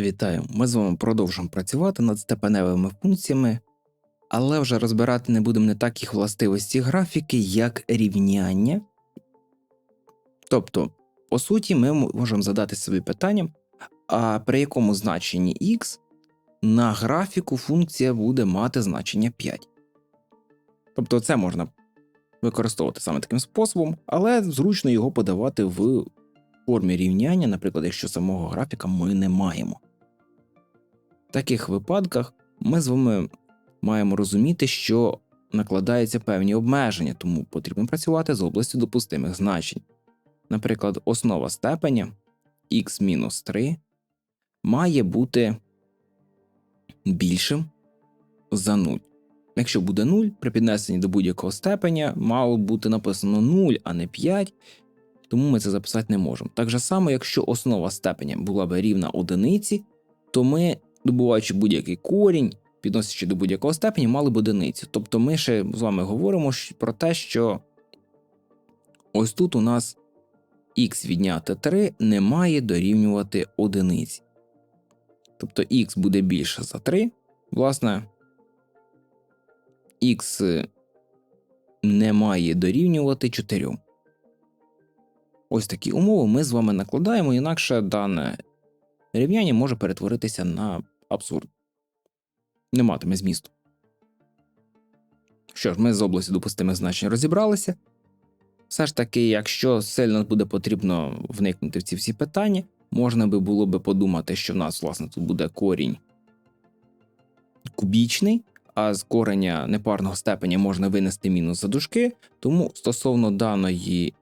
Вітаю! Ми з вами продовжуємо працювати над степеневими функціями, але вже розбирати не будемо не так їх властивості графіки, як рівняння. Тобто, по суті, ми можемо задати собі питання, а при якому значенні x на графіку функція буде мати значення 5. Тобто, це можна використовувати саме таким способом, але зручно його подавати в формі рівняння, наприклад, якщо самого графіка ми не маємо. Таких випадках ми з вами маємо розуміти, що накладаються певні обмеження, тому потрібно працювати з областю допустимих значень. Наприклад, основа степеня x-3 має бути більшим за 0. Якщо буде 0, при піднесенні до будь-якого степеня мало бути написано 0, а не 5, тому ми це записати не можемо. Так же само, якщо основа степеня була б рівна одиниці, то ми, добуваючи будь-який корінь, підносячи до будь-якого степеня, мали б одиницю. Тобто ми ще з вами говоримо про те, що ось тут у нас х відняти 3 не має дорівнювати одиниці. Тобто х буде більше за 3, власне, х не має дорівнювати 4. Ось такі умови ми з вами накладаємо, інакше дане рівняння може перетворитися на абсурд. Не матиме змісту. Що ж, ми з області допустимих значень розібралися. Все ж таки, якщо сильно буде потрібно вникнути в ці всі питання, можна би було би подумати, що в нас, власне, тут буде корінь кубічний, а з кореня непарного степеня можна винести мінус за дужки, тому стосовно даної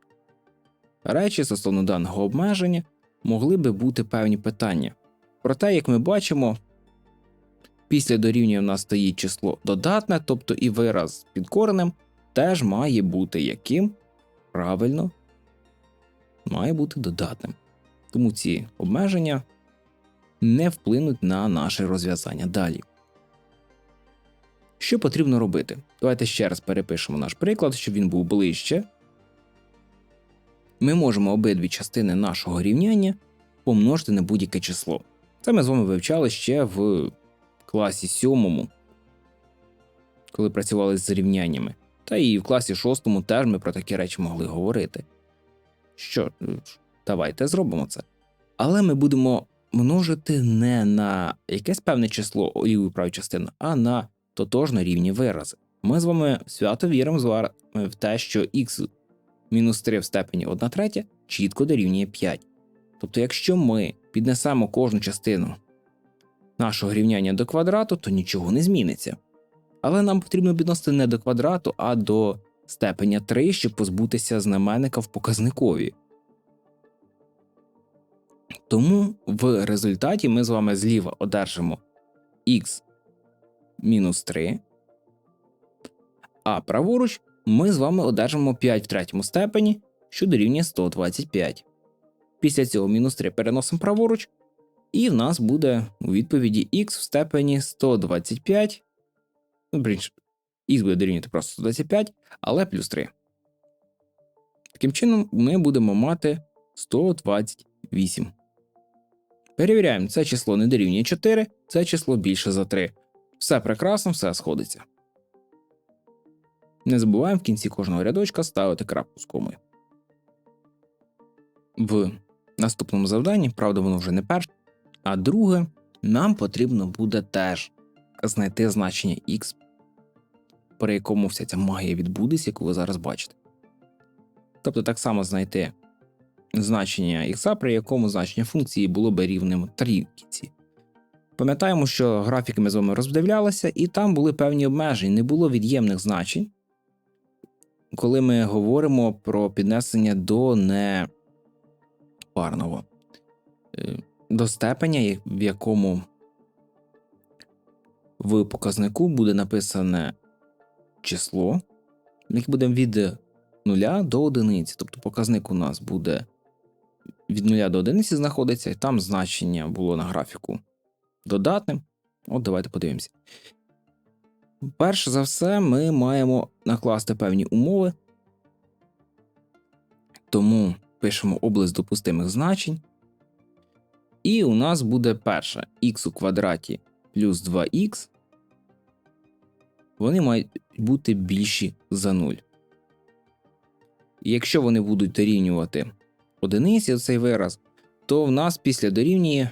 речі стосовно даного обмеження могли би бути певні питання. Проте, як ми бачимо, після дорівнює в нас стоїть число додатне, тобто і вираз під коренем теж має бути яким правильно має бути додатним. Тому ці обмеження не вплинуть на наше розв'язання далі. Що потрібно робити? Давайте ще раз перепишемо наш приклад, щоб він був ближче ми можемо обидві частини нашого рівняння помножити на будь-яке число. Це ми з вами вивчали ще в класі сьомому, коли працювали з рівняннями. Та і в класі шостому теж ми про такі речі могли говорити. Що, давайте зробимо це. Але ми будемо множити не на якесь певне число лівої правої частини, а на тотожно рівні вирази. Ми з вами свято віримо в те, що х мінус 3 в степені 1 третя чітко дорівнює 5. Тобто, якщо ми піднесемо кожну частину нашого рівняння до квадрату, то нічого не зміниться. Але нам потрібно підносити не до квадрату, а до степеня 3, щоб позбутися знаменника в показникові. Тому в результаті ми з вами зліва одержимо х мінус 3, а праворуч ми з вами одержимо 5 в третьому степені, що дорівнює 125. Після цього мінус 3 переносимо праворуч, і в нас буде у відповіді х в степені 125. Ну, х буде дорівнювати просто 125, але плюс 3. Таким чином, ми будемо мати 128. Перевіряємо, це число не дорівнює 4, це число більше за 3. Все прекрасно, все сходиться. Не забуваємо в кінці кожного рядочка ставити крапку з комою. В наступному завданні, правда, воно вже не перше, а друге, нам потрібно буде теж знайти значення x, при якому вся ця магія відбудеться, яку ви зараз бачите. Тобто так само знайти значення x, при якому значення функції було би рівним трійці. Пам'ятаємо, що графіки ми з вами роздивлялися, і там були певні обмеження, не було від'ємних значень коли ми говоримо про піднесення до непарного, е, до степеня, в якому в показнику буде написане число, яке буде від 0 до 1. Тобто показник у нас буде від 0 до 1 знаходиться, і там значення було на графіку додатним. От давайте подивимося. Перш за все, ми маємо накласти певні умови, тому пишемо область допустимих значень. І у нас буде перша х у квадраті плюс 2х. Вони мають бути більші за 0. І якщо вони будуть дорівнювати одиниці цей вираз, то в нас після дорівнює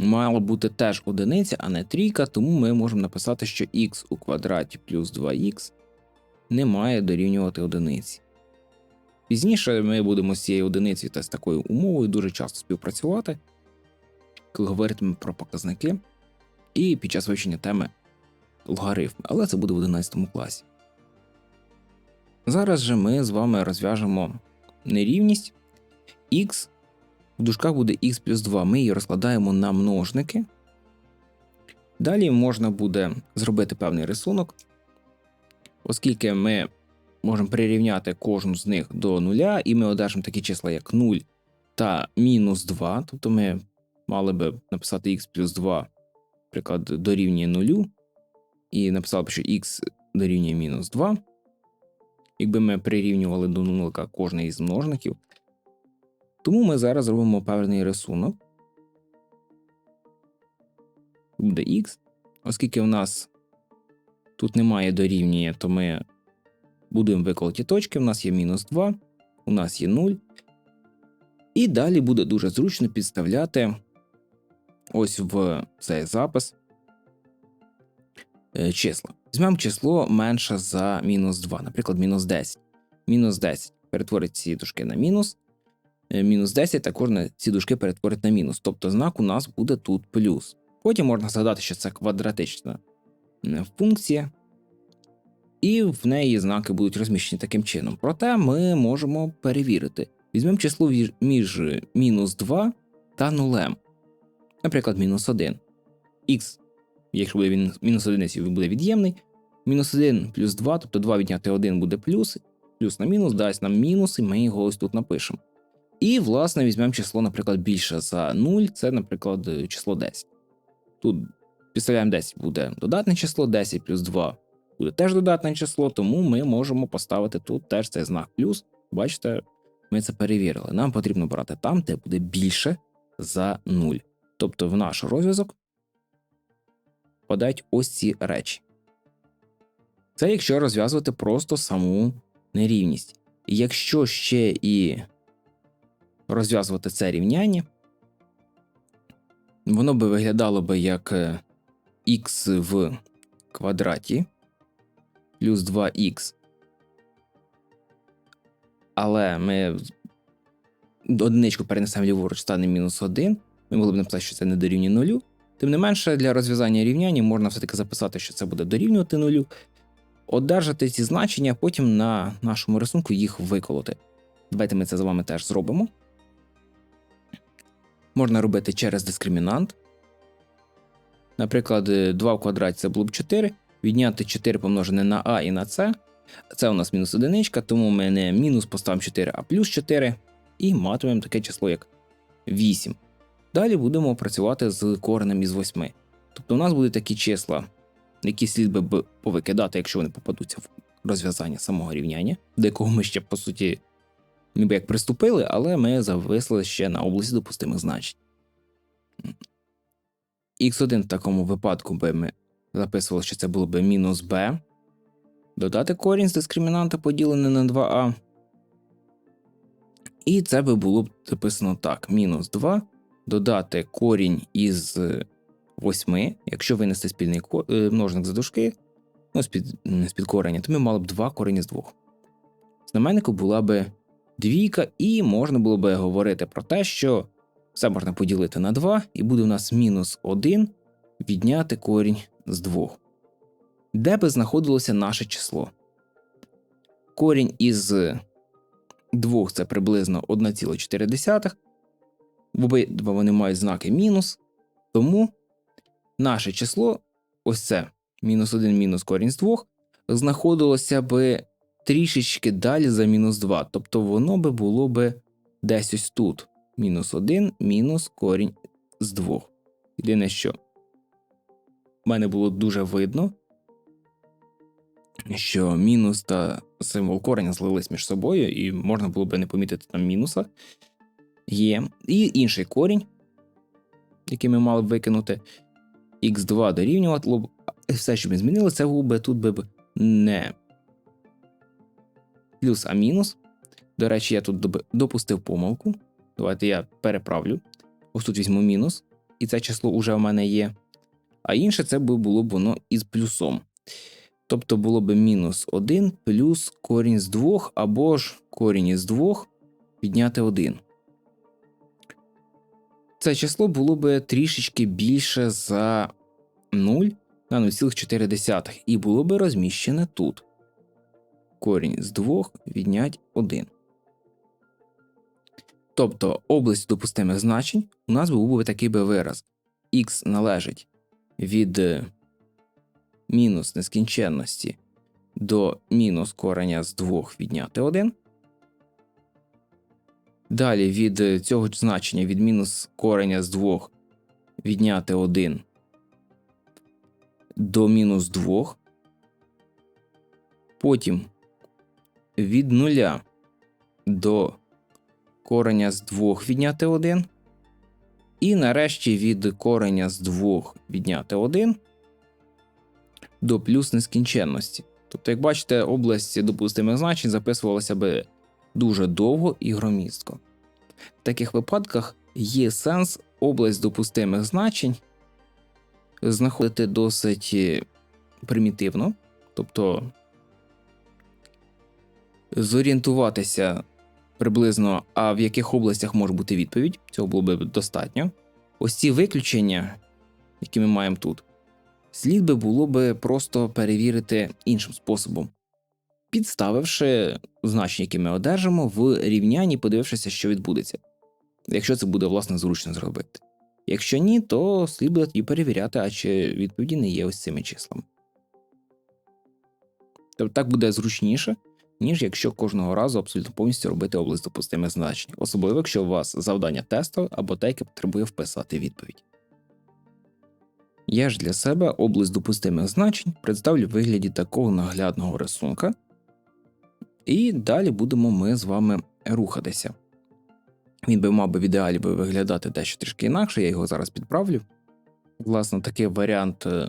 мала бути теж одиниця, а не трійка, тому ми можемо написати, що х у квадраті плюс 2х не має дорівнювати одиниці. Пізніше ми будемо з цією одиницею та з такою умовою дуже часто співпрацювати, коли говоритимемо про показники і під час вивчення теми логарифми, але це буде в 11 класі. Зараз же ми з вами розв'яжемо нерівність х в дужках буде х плюс 2. Ми її розкладаємо на множники. Далі можна буде зробити певний рисунок, оскільки ми можемо прирівняти кожну з них до нуля, і ми одержимо такі числа, як 0 та мінус 2. Тобто ми мали би написати х плюс 2, наприклад, дорівнює 0, і написали б, що х дорівнює мінус 2. Якби ми прирівнювали до нулика кожний із множників. Тому ми зараз зробимо певний рисунок. Буде х. Оскільки в нас тут немає дорівнює, то ми будемо виколоті точки. У нас є мінус 2, у нас є 0. І далі буде дуже зручно підставляти ось в цей запис е, числа. Візьмемо число менше за мінус 2, наприклад, мінус 10. Мінус 10 перетворить ці дужки на мінус. Е, мінус 10 також ці дужки перетворить на мінус. Тобто знак у нас буде тут плюс. Потім можна згадати, що це квадратична е, функція, і в неї знаки будуть розміщені таким чином. Проте ми можемо перевірити. Візьмемо число між мінус 2 та 0. Наприклад, мінус 1. Х, якщо буде мінус 1, він буде від'ємний. Мінус 1 плюс 2, тобто 2 відняти 1 буде плюс, плюс на мінус дасть нам мінус, і ми його ось тут напишемо. І, власне, візьмемо число, наприклад, більше за 0, це, наприклад, число 10. Тут підставляємо 10 буде додатне число, 10 плюс 2 буде теж додатне число, тому ми можемо поставити тут теж цей знак плюс. Бачите, ми це перевірили. Нам потрібно брати там, де буде більше за 0. Тобто в наш розв'язок подають ось ці речі. Це якщо розв'язувати просто саму нерівність. Якщо ще і розв'язувати це рівняння, воно би виглядало би як х е, в квадраті плюс 2х. Але ми одиничку перенесемо ліворуч, стане мінус 1. Ми могли б написати, що це не дорівнює нулю. Тим не менше, для розв'язання рівняння можна все-таки записати, що це буде дорівнювати нулю, одержати ці значення, потім на нашому рисунку їх виколоти. Давайте ми це з вами теж зробимо можна робити через дискримінант. Наприклад, 2 в квадраті це було б 4. Відняти 4 помножене на А і на С. Це у нас мінус одиничка, тому ми не мінус поставимо 4, а плюс 4. І матимемо таке число, як 8. Далі будемо працювати з коренем із 8. Тобто у нас будуть такі числа, які слід би повикидати, якщо вони попадуться в розв'язання самого рівняння, до якого ми ще, по суті, ніби як приступили, але ми зависли ще на області допустимих значень. Х1 в такому випадку би ми записували, що це було б мінус b. Додати корінь з дискримінанта поділений на 2а. І це би було б записано так: мінус 2. Додати корінь із 8. Якщо винести спільний е, множник за дужки, ну, з-під, з-під корення, то ми мали б 2 корінь з 2. Знаменнику була би двійка, і можна було би говорити про те, що все можна поділити на 2, і буде у нас мінус 1 відняти корінь з 2. Де би знаходилося наше число? Корінь із 2 це приблизно 1,4. В обидва вони мають знаки мінус. Тому наше число, ось це мінус 1 мінус корінь з 2, знаходилося би трішечки далі за мінус 2. Тобто воно би було би десь ось тут. Мінус 1 мінус корінь з 2. Єдине, що в мене було дуже видно, що мінус та символ кореня злились між собою, і можна було би не помітити там мінуса. є. І інший корінь, який ми мали б викинути, х2 дорівнювало. Все, що ми змінили, це був тут би не плюс а мінус. До речі, я тут допустив помилку. Давайте я переправлю. Ось тут візьму мінус, і це число вже в мене є. А інше це було б воно із плюсом. Тобто було б мінус 1 плюс корінь з 2, або ж корінь із 2 підняти 1. Це число було б трішечки більше за 0 на 0,4 і було б розміщене тут. Корінь з 2 віднять 1. Тобто область допустимих значень у нас був би такий би вираз. Х належить від е, мінус нескінченності до мінус кореня з 2 відняти 1. Далі від е, цього значення від мінус кореня з 2 відняти 1 до мінус 2. Потім від 0 до кореня з 2 відняти 1. І нарешті від кореня з 2 відняти 1 до плюс нескінченності. Тобто, як бачите, область допустимих значень записувалася би дуже довго і громістко. В таких випадках є сенс область допустимих значень знаходити досить е, примітивно, тобто зорієнтуватися приблизно, а в яких областях може бути відповідь, цього було б достатньо. Ось ці виключення, які ми маємо тут, слід би було би просто перевірити іншим способом, підставивши значення, які ми одержимо в рівнянні, подивившися, що відбудеться, якщо це буде власне зручно зробити. Якщо ні, то слід буде тоді перевіряти, а чи відповіді не є ось цими числами. Тобто так буде зручніше, ніж якщо кожного разу абсолютно повністю робити область допустимих значень, особливо якщо у вас завдання тесту або те, яке потребує вписати відповідь. Я ж для себе область допустимих значень представлю в вигляді такого наглядного рисунка, і далі будемо ми з вами рухатися. Він би мав би в ідеалі би виглядати дещо трішки інакше, я його зараз підправлю. Власне, такий варіант е,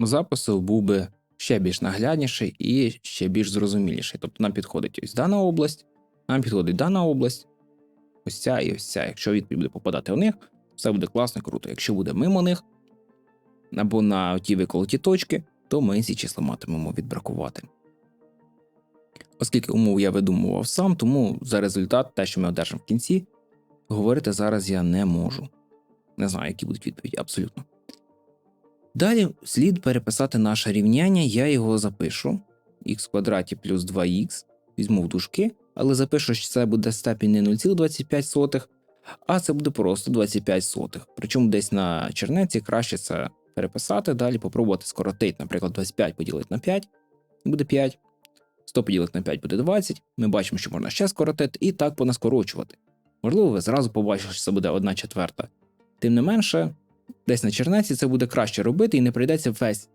запису був би ще більш наглядніший і ще більш зрозуміліший. Тобто нам підходить ось дана область, нам підходить дана область, ось ця і ось ця. Якщо відповідь буде попадати у них, все буде класно, круто. Якщо буде мимо них або на ті виколоті точки, то ми ці числа матимемо відбракувати. Оскільки умов я видумував сам, тому за результат, те, що ми одержимо в кінці, говорити зараз я не можу. Не знаю, які будуть відповіді, абсолютно. Далі слід переписати наше рівняння, я його запишу х квадраті плюс 2х, візьму в дужки, але запишу, що це буде степінь не 0,25, а це буде просто 25 сотих. Причому десь на чернеці краще це переписати, далі попробувати скоротити, наприклад, 25 поділити на 5, буде 5. 100 поділити на 5 буде 20. Ми бачимо, що можна ще скоротити, і так понаскорочувати. Можливо, ви зразу побачили, що це буде 1 четверта. Тим не менше, десь на чернеці це буде краще робити і не прийдеться весь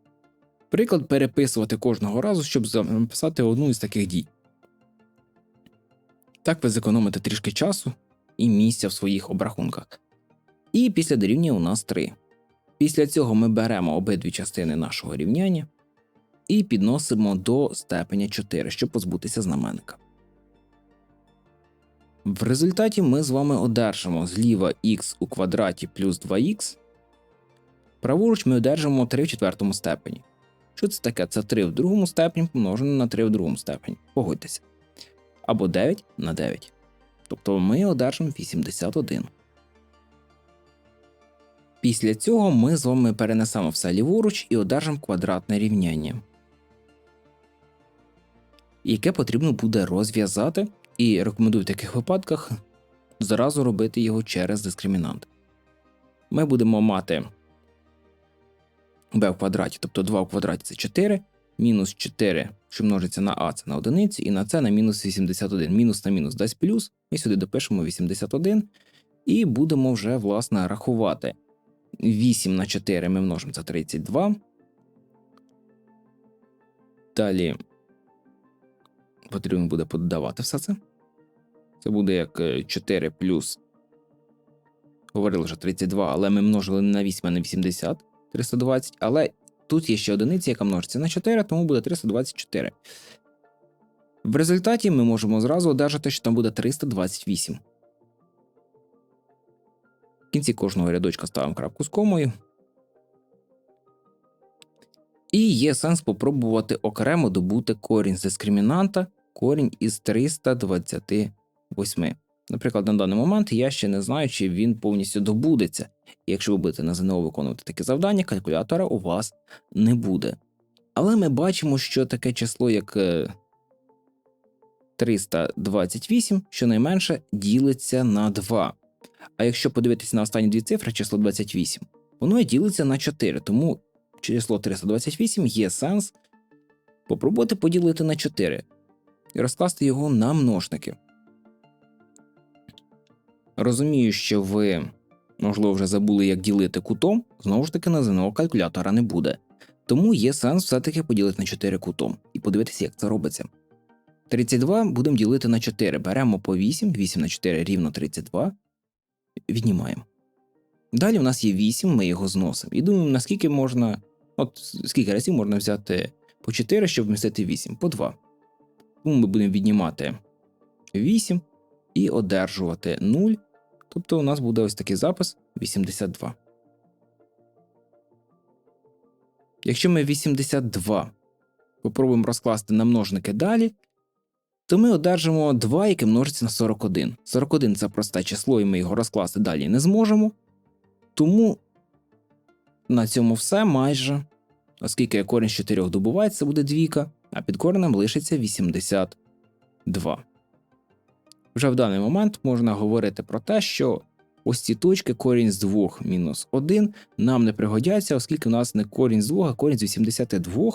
приклад переписувати кожного разу, щоб записати одну із таких дій. Так ви зекономите трішки часу і місця в своїх обрахунках. І після дорівнює у нас 3. Після цього ми беремо обидві частини нашого рівняння і підносимо до степеня 4, щоб позбутися знаменника. В результаті ми з вами одержимо зліва х у квадраті плюс 2х. Праворуч ми одержимо 3 в четвертому степені. Що це таке? Це 3 в другому степені помножене на 3 в другому степені. Погодьтеся. Або 9 на 9. Тобто ми одержимо 81. Після цього ми з вами перенесемо все ліворуч і одержимо квадратне рівняння, яке потрібно буде розв'язати, і рекомендую в таких випадках зразу робити його через дискримінант. Ми будемо мати b в квадраті, тобто 2 в квадраті це 4, мінус 4, що множиться на а, це на одиницю, і на це на мінус 81. Мінус на мінус дасть плюс. Ми сюди допишемо 81 і будемо вже, власне, рахувати. 8 на 4 ми множимо це 32. Далі потрібно буде подавати все це. Це буде як 4 плюс говорили, що 32, але ми множили не на 8, а на 80, 320. Але тут є ще одиниця, яка множиться на 4, тому буде 324. В результаті ми можемо зразу одержати, що там буде 328. В кінці кожного рядочка ставимо крапку з комою. І є сенс попробувати окремо добути корінь з дискримінанта, корінь із 328. Наприклад, на даний момент я ще не знаю, чи він повністю добудеться. І якщо ви будете на ЗНО виконувати таке завдання, калькулятора у вас не буде. Але ми бачимо, що таке число, як е, 328, щонайменше ділиться на 2. А якщо подивитися на останні дві цифри, число 28, воно і ділиться на 4, тому число 328 є сенс попробувати поділити на 4 і розкласти його на множники. Розумію, що ви, можливо, вже забули, як ділити кутом, знову ж таки, на ЗНО калькулятора не буде. Тому є сенс все-таки поділити на 4 кутом і подивитися, як це робиться. 32 будемо ділити на 4. Беремо по 8, 8 на 4 рівно 32. Віднімаємо. Далі у нас є 8, ми його зносимо. І думаємо, наскільки можна. От скільки разів можна взяти по 4, щоб вмістити 8, по 2. Тому ми будемо віднімати 8 і одержувати 0. Тобто у нас буде ось такий запис 82. Якщо ми 82 попробуємо розкласти на множники далі, то ми одержимо 2, яке множиться на 41. 41 це просте число, і ми його розкласти далі не зможемо. Тому на цьому все майже. Оскільки корінь з 4 добувається, буде двійка, а під коренем лишиться 82. Вже в даний момент можна говорити про те, що ось ці точки корінь з 2 мінус 1 нам не пригодяться, оскільки у нас не корінь з 2, а корінь з 82.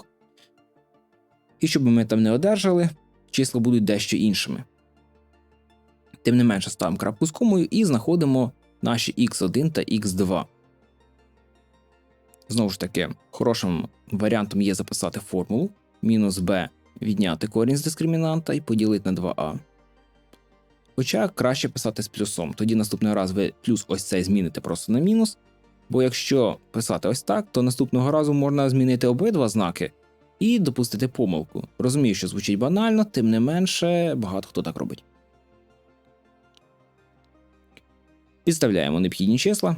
І щоб ми там не одержали, числа будуть дещо іншими. Тим не менше, ставимо крапку з комою і знаходимо наші x1 та x2. Знову ж таки, хорошим варіантом є записати формулу мінус b відняти корінь з дискримінанта і поділити на 2а. Хоча краще писати з плюсом, тоді наступний раз ви плюс ось цей зміните просто на мінус. Бо якщо писати ось так, то наступного разу можна змінити обидва знаки і допустити помилку. Розумію, що звучить банально, тим не менше багато хто так робить. Підставляємо необхідні числа.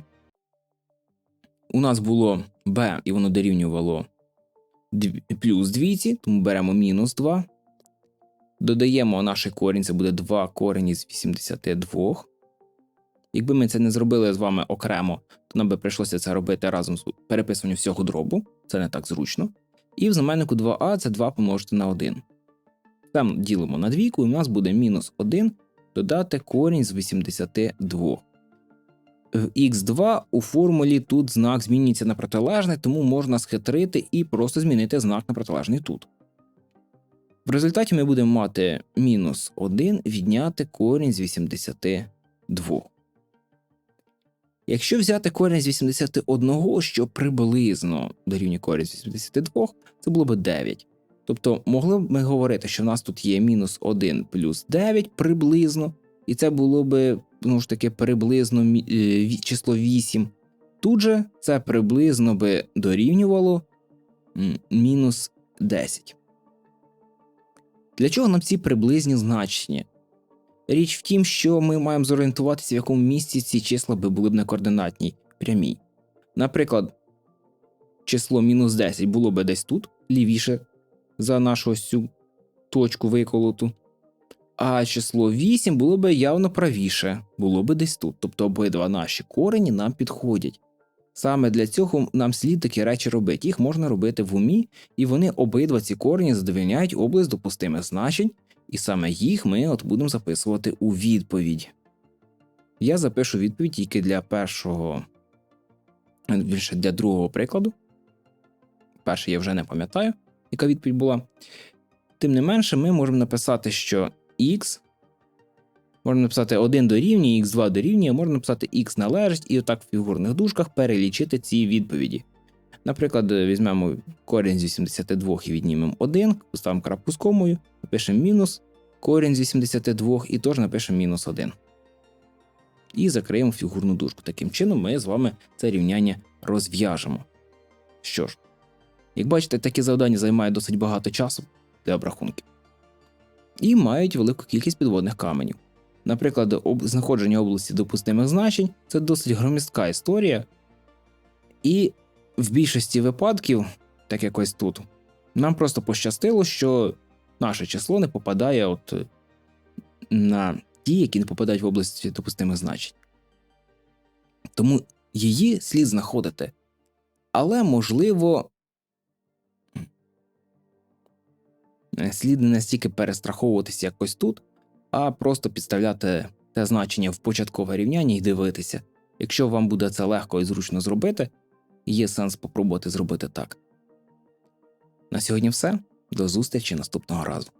У нас було b, і воно дорівнювало плюс 2, тому беремо мінус 2. Додаємо наш корінь, це буде 2 корінь із 82. Якби ми це не зробили з вами окремо, то нам би прийшлося це робити разом з переписуванням всього дробу, це не так зручно. І в знаменнику 2а це 2 помножити на 1. Там ділимо на двійку, і у нас буде мінус 1 додати корінь з 82. В х2 у формулі тут знак змінюється на протилежний, тому можна схитрити і просто змінити знак на протилежний тут. В результаті ми будемо мати мінус 1 відняти корінь з 82. Якщо взяти корінь з 81, що приблизно дорівнює корінь з 82, це було б 9. Тобто могли б ми говорити, що в нас тут є мінус 1 плюс 9 приблизно, і це було б ну ж таки приблизно е, число 8. Тут же це приблизно би дорівнювало мінус 10. Для чого нам ці приблизні значення? Річ в тім, що ми маємо зорієнтуватися, в якому місці ці числа би були б на координатній прямій. Наприклад, число мінус 10 було б десь тут, лівіше за нашу ось цю точку виколоту, а число 8 було б явно правіше, було б десь тут. Тобто обидва наші корені нам підходять. Саме для цього нам слід такі речі робити. Їх можна робити в умі, і вони обидва ці корені задовільняють область допустимих значень, і саме їх ми от будемо записувати у відповідь. Я запишу відповідь тільки для першого, більше для другого прикладу. Перший я вже не пам'ятаю, яка відповідь була. Тим не менше, ми можемо написати, що x Можна написати 1 дорівнює, x2 дорівнює, можна написати x належить і отак в фігурних дужках перелічити ці відповіді. Наприклад, візьмемо корінь з 82 і віднімемо 1, поставимо крапку з комою, напишемо мінус корінь з 82 і теж напишемо мінус 1. і закриємо фігурну дужку. Таким чином, ми з вами це рівняння розв'яжемо. Що ж, як бачите, такі завдання займають досить багато часу для обрахунків. І мають велику кількість підводних каменів. Наприклад, об... знаходження області допустимих значень це досить громістка історія, і в більшості випадків, так якось тут, нам просто пощастило, що наше число не попадає от на ті, які не попадають в область допустимих значень. Тому її слід знаходити. Але, можливо, слід не настільки перестраховуватися якось тут, а просто підставляти те значення в початкове рівняння і дивитися. Якщо вам буде це легко і зручно зробити, є сенс спробувати зробити так. На сьогодні все. До зустрічі наступного разу.